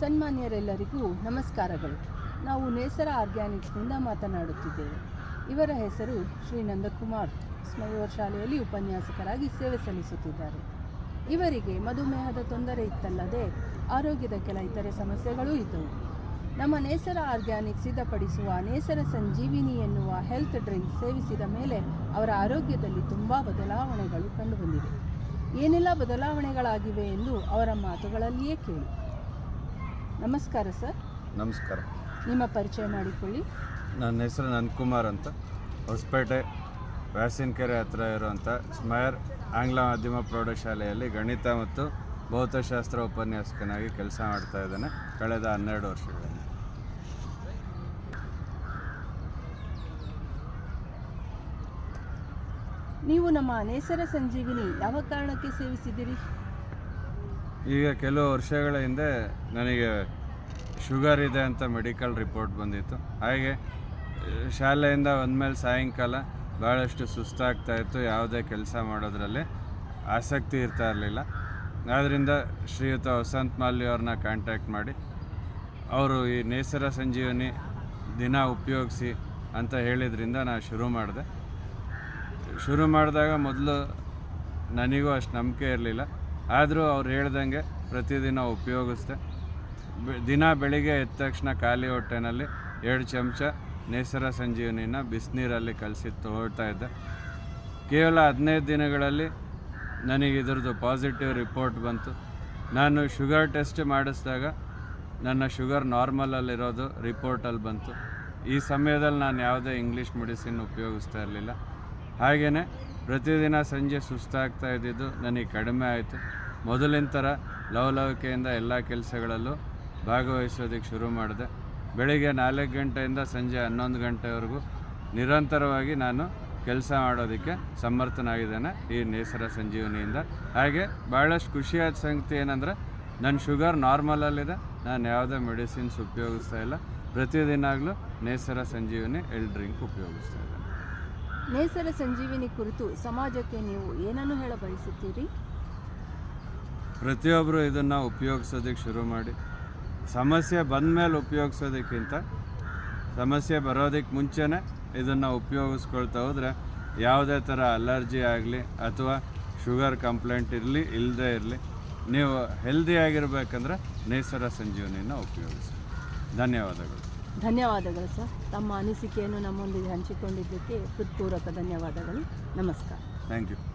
ಸನ್ಮಾನ್ಯರೆಲ್ಲರಿಗೂ ನಮಸ್ಕಾರಗಳು. ನಾವು ನೇಸರ ಆರ್ಗ್ಯಾನಿಕ್ಸ್ನಿಂದ ಮಾತನಾಡುತ್ತಿದ್ದೇವೆ. ಇವರ ಹೆಸರು ಶ್ರೀ ನಂದಕುಮಾರ್. ಸ್ಮಯೂರ್ ಶಾಲೆಯಲ್ಲಿ ಉಪನ್ಯಾಸಕರಾಗಿ ಸೇವೆ ಸಲ್ಲಿಸುತ್ತಿದ್ದಾರೆ. ಇವರಿಗೆ ಮಧುಮೇಹದ ತೊಂದರೆ ಇತ್ತಲ್ಲದೆ ಆರೋಗ್ಯದ ಕೆಲ ಇತರೆ ಸಮಸ್ಯೆಗಳೂ ಇದ್ದವು. ನಮ್ಮ ನೇಸರ ಆರ್ಗ್ಯಾನಿಕ್ ಸಿದ್ಧಪಡಿಸುವ ನೇಸರ ಸಂಜೀವಿನಿ ಎನ್ನುವ ಹೆಲ್ತ್ ಡ್ರಿಂಕ್ ಸೇವಿಸಿದ ಮೇಲೆ ಅವರ ಆರೋಗ್ಯದಲ್ಲಿ ತುಂಬ ಬದಲಾವಣೆಗಳು ಕಂಡುಬಂದಿವೆ. ಏನೆಲ್ಲ ಬದಲಾವಣೆಗಳಾಗಿವೆ ಎಂದು ಅವರ ಮಾತುಗಳಲ್ಲಿಯೇ ಕೇಳಿ. ನಮಸ್ಕಾರ ಸರ್. ನಮಸ್ಕಾರ. ನಿಮ್ಮ ಪರಿಚಯ ಮಾಡಿಕೊಳ್ಳಿ. ನನ್ನ ಹೆಸರು ನಂದಕುಮಾರ್ ಅಂತ. ಹೊಸಪೇಟೆ ವ್ಯಾಸಿನಕೆರೆ ಹತ್ರ ಇರುವಂಥ ಸ್ಮಯರ್ ಆಂಗ್ಲ ಮಾಧ್ಯಮ ಪ್ರೌಢಶಾಲೆಯಲ್ಲಿ ಗಣಿತ ಮತ್ತು ಭೌತಶಾಸ್ತ್ರ ಉಪನ್ಯಾಸಕನಾಗಿ ಕೆಲಸ ಮಾಡ್ತಾ ಇದ್ದೇನೆ. ಕಳೆದ ಹನ್ನೆರಡು ವರ್ಷಗಳಲ್ಲಿ ನೀವು ನಮ್ಮ ನೇಸರ ಸಂಜೀವಿನಿ ಯಾವ ಕಾರಣಕ್ಕೆ ಸೇವಿಸಿದ್ದೀರಿ? ಈಗ ಕೆಲವು ವರ್ಷಗಳ ಹಿಂದೆ ನನಗೆ ಶುಗರ್ ಇದೆ ಅಂತ ಮೆಡಿಕಲ್ ರಿಪೋರ್ಟ್ ಬಂದಿತ್ತು. ಹಾಗೆ, ಶಾಲೆಯಿಂದ ಬಂದಮೇಲೆ ಸಾಯಂಕಾಲ ಭಾಳಷ್ಟು ಸುಸ್ತಾಗ್ತಾ ಇತ್ತು. ಯಾವುದೇ ಕೆಲಸ ಮಾಡೋದ್ರಲ್ಲಿ ಆಸಕ್ತಿ ಇರ್ತಾ ಇರಲಿಲ್ಲ. ಆದ್ದರಿಂದ ಶ್ರೀಯುತ ವಸಂತ್ ಮಾಲ್ಯ ಅವ್ರನ್ನ ಕಾಂಟ್ಯಾಕ್ಟ್ ಮಾಡಿ, ಅವರು ಈ ನೇಸರ ಸಂಜೀವನಿ ದಿನ ಉಪಯೋಗಿಸಿ ಅಂತ ಹೇಳಿದ್ರಿಂದ ನಾನು ಶುರು ಮಾಡಿದೆ. ಶುರು ಮಾಡಿದಾಗ ಮೊದಲು ನನಗೂ ಅಷ್ಟು ನಂಬಿಕೆ ಇರಲಿಲ್ಲ. ಆದರೂ ಅವ್ರು ಹೇಳ್ದಂಗೆ ಪ್ರತಿದಿನ ಉಪಯೋಗಿಸ್ದೆ. ದಿನ ಬೆಳಿಗ್ಗೆ ಎದ್ದ ತಕ್ಷಣ ಖಾಲಿ ಹೊಟ್ಟೆನಲ್ಲಿ ಎರಡು ಚಮಚ ನೇಸರ ಸಂಜೀವನಿನ ಬಿಸಿನೀರಲ್ಲಿ ಕಲಸಿ ತೊಗೊಳ್ತಾ ಇದ್ದೆ. ಕೇವಲ ಹದಿನೈದು ದಿನಗಳಲ್ಲಿ ನನಗೆ ಇದ್ರದ್ದು ಪಾಸಿಟಿವ್ ರಿಪೋರ್ಟ್ ಬಂತು. ನಾನು ಶುಗರ್ ಟೆಸ್ಟ್ ಮಾಡಿಸಿದಾಗ ನನ್ನ ಶುಗರ್ ನಾರ್ಮಲಲ್ಲಿರೋದು ರಿಪೋರ್ಟಲ್ಲಿ ಬಂತು. ಈ ಸಮಯದಲ್ಲಿ ನಾನು ಯಾವುದೇ ಇಂಗ್ಲೀಷ್ ಮೆಡಿಸಿನ್ ಉಪಯೋಗಿಸ್ತಾ ಇರಲಿಲ್ಲ. ಹಾಗೆಯೇ ಪ್ರತಿದಿನ ಸಂಜೆ ಸುಸ್ತಾಗ್ತಾ ಇದ್ದಿದ್ದು ನನಗೆ ಕಡಿಮೆ ಆಯಿತು. ಮೊದಲಿನ ಥರ ಲವಲವಿಕೆಯಿಂದ ಎಲ್ಲ ಕೆಲಸಗಳಲ್ಲೂ ಭಾಗವಹಿಸೋದಕ್ಕೆ ಶುರು ಮಾಡಿದೆ. ಬೆಳಿಗ್ಗೆ ನಾಲ್ಕು ಗಂಟೆಯಿಂದ ಸಂಜೆ ಹನ್ನೊಂದು ಗಂಟೆವರೆಗೂ ನಿರಂತರವಾಗಿ ನಾನು ಕೆಲಸ ಮಾಡೋದಕ್ಕೆ ಸಮರ್ಥನಾಗಿದ್ದೇನೆ ಈ ನೇಸರ ಸಂಜೀವನಿಯಿಂದ. ಹಾಗೆ ಭಾಳಷ್ಟು ಖುಷಿಯಾದ ಸಂಗತಿ ಏನಂದರೆ ನನ್ನ ಶುಗರ್ ನಾರ್ಮಲಲ್ಲಿದೆ. ನಾನು ಯಾವುದೇ ಮೆಡಿಸಿನ್ಸ್ ಉಪಯೋಗಿಸ್ತಾ ಇಲ್ಲ. ಪ್ರತಿದಿನಾಗಲೂ ನೇಸರ ಸಂಜೀವಿನಿ ಎಲ್ ಡ್ರಿಂಕ್ ಉಪಯೋಗಿಸ್ತಾ ಇದ್ದೇನೆ. ನೇಸರ ಸಂಜೀವಿನಿ ಕುರಿತು ಸಮಾಜಕ್ಕೆ ನೀವು ಏನನ್ನು ಹೇಳ ಬಯಸುತ್ತೀರಿ ಪ್ರತಿಯೊಬ್ಬರು ಇದನ್ನು ಉಪಯೋಗಿಸೋದಕ್ಕೆ ಶುರು ಮಾಡಿ. ಸಮಸ್ಯೆ ಬಂದ ಮೇಲೆ ಉಪಯೋಗಿಸೋದಕ್ಕಿಂತ ಸಮಸ್ಯೆ ಬರೋದಕ್ಕೆ ಮುಂಚೆನೇ ಇದನ್ನು ಉಪಯೋಗಿಸ್ಕೊಳ್ತಾ ಹೋದರೆ ಯಾವುದೇ ಥರ ಅಲರ್ಜಿ ಆಗಲಿ ಅಥವಾ ಶುಗರ್ ಕಂಪ್ಲೇಂಟ್ ಇರಲಿ ಇಲ್ಲದೇ ಇರಲಿ ನೀವು ಹೆಲ್ದಿಯಾಗಿರ್ಬೇಕಂದ್ರೆ ನೇಸರ ಸಂಜೀವನಿನ ಉಪಯೋಗಿಸಿ. ಧನ್ಯವಾದಗಳು. ಧನ್ಯವಾದಗಳು ಸರ್. ತಮ್ಮ ಅನಿಸಿಕೆಯನ್ನು ನಮ್ಮೊಂದಿಗೆ ಹಂಚಿಕೊಂಡಿದ್ದಕ್ಕೆ ಹೃತ್ಪೂರ್ವಕ ಧನ್ಯವಾದಗಳು. ನಮಸ್ಕಾರ. Thank you